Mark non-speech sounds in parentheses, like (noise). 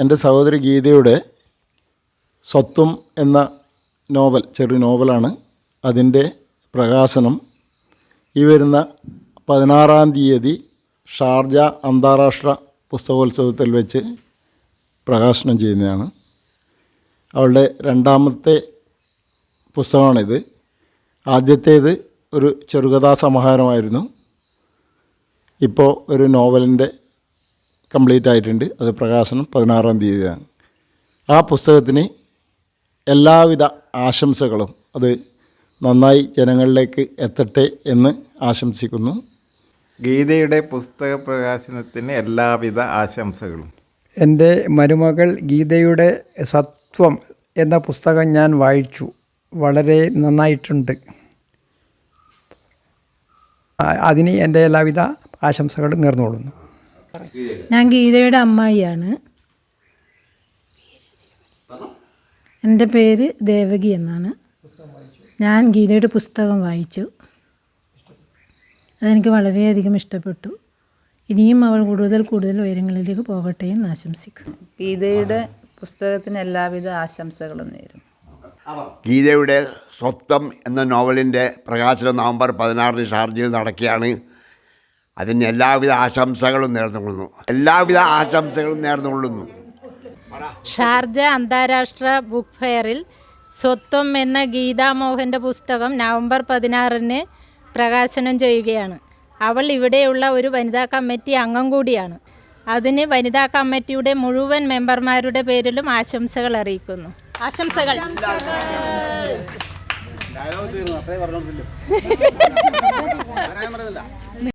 എന്റെ സഹോദരി ഗീതയുടെ സ്വത്വം എന്ന നോവൽ ചെറിയ നോവലാണ്. അതിന്റെ പ്രകാശനം ഈ വരുന്ന പതിനാറാം തീയതി ഷാർജ അന്താരാഷ്ട്ര പുസ്തകോത്സവത്തിൽ വെച്ച് പ്രകാശനം ചെയ്യുന്നതാണ്. അവളുടെ രണ്ടാമത്തെ പുസ്തകമാണിത്. ആദ്യത്തേത് ഒരു ചെറുകഥാ സമാഹാരമായിരുന്നു ഇപ്പോൾ ഒരു നോവലിന്റെ കംപ്ലീറ്റ് ആയിട്ടുണ്ട്. അത് പ്രകാശനം പതിനാറാം തീയതിയാണ്. ആ പുസ്തകത്തിന് എല്ലാവിധ ആശംസകളും അത് നന്നായി ജനങ്ങളിലേക്ക് എത്തട്ടെ എന്ന് ആശംസിക്കുന്നു. ഗീതയുടെ പുസ്തക പ്രകാശനത്തിന് എല്ലാവിധ ആശംസകളും. എന്റെ മരുമകൾ ഗീതയുടെ സത്വം എന്ന പുസ്തകം ഞാൻ വായിച്ചു. വളരെ നന്നായിട്ടുണ്ട്. അതിന് എന്റെ എല്ലാവിധ ആശംസകളും നേർന്നുകൊള്ളുന്നു. ഞാൻ ഗീതയുടെ അമ്മായിയാണ്. എന്റെ പേര് ദേവകി എന്നാണ്. ഞാൻ ഗീതയുടെ പുസ്തകം വായിച്ചു. അതെനിക്ക് വളരെയധികം ഇഷ്ടപ്പെട്ടു. ഇനിയും അവൾ കൂടുതൽ കൂടുതൽ ഉയരങ്ങളിലേക്ക് പോകട്ടെ എന്ന് ആശംസിക്കുന്നു. ഗീതയുടെ പുസ്തകത്തിന് എല്ലാവിധ ആശംസകളും നേരും ഗീതയുടെ സ്വത്വം എന്ന നോവലിന്റെ പ്രകാശനം നവംബർ പതിനാറിന് ഷാർജയിൽ നടക്കുകയാണ്. അതിന് എല്ലാവിധ ആശംസകളും നേർന്നുകൊള്ളുന്നു. എല്ലാവിധ ആശംസകളും നേർന്നുകൊള്ളുന്നു. ഷാർജ അന്താരാഷ്ട്ര ബുക്ക് ഫെയറിൽ സ്വത്വം എന്ന ഗീതാമോഹന്റെ പുസ്തകം നവംബർ പതിനാറിന് പ്രകാശനം ചെയ്യുകയാണ്. അവൾ ഇവിടെയുള്ള ഒരു വനിതാ കമ്മിറ്റി അംഗം കൂടിയാണ്. അതിന് വനിതാ കമ്മിറ്റിയുടെ മുഴുവൻ മെമ്പർമാരുടെ പേരിലും ആശംസകൾ അറിയിക്കുന്നു. ആശംസകൾ. (laughs)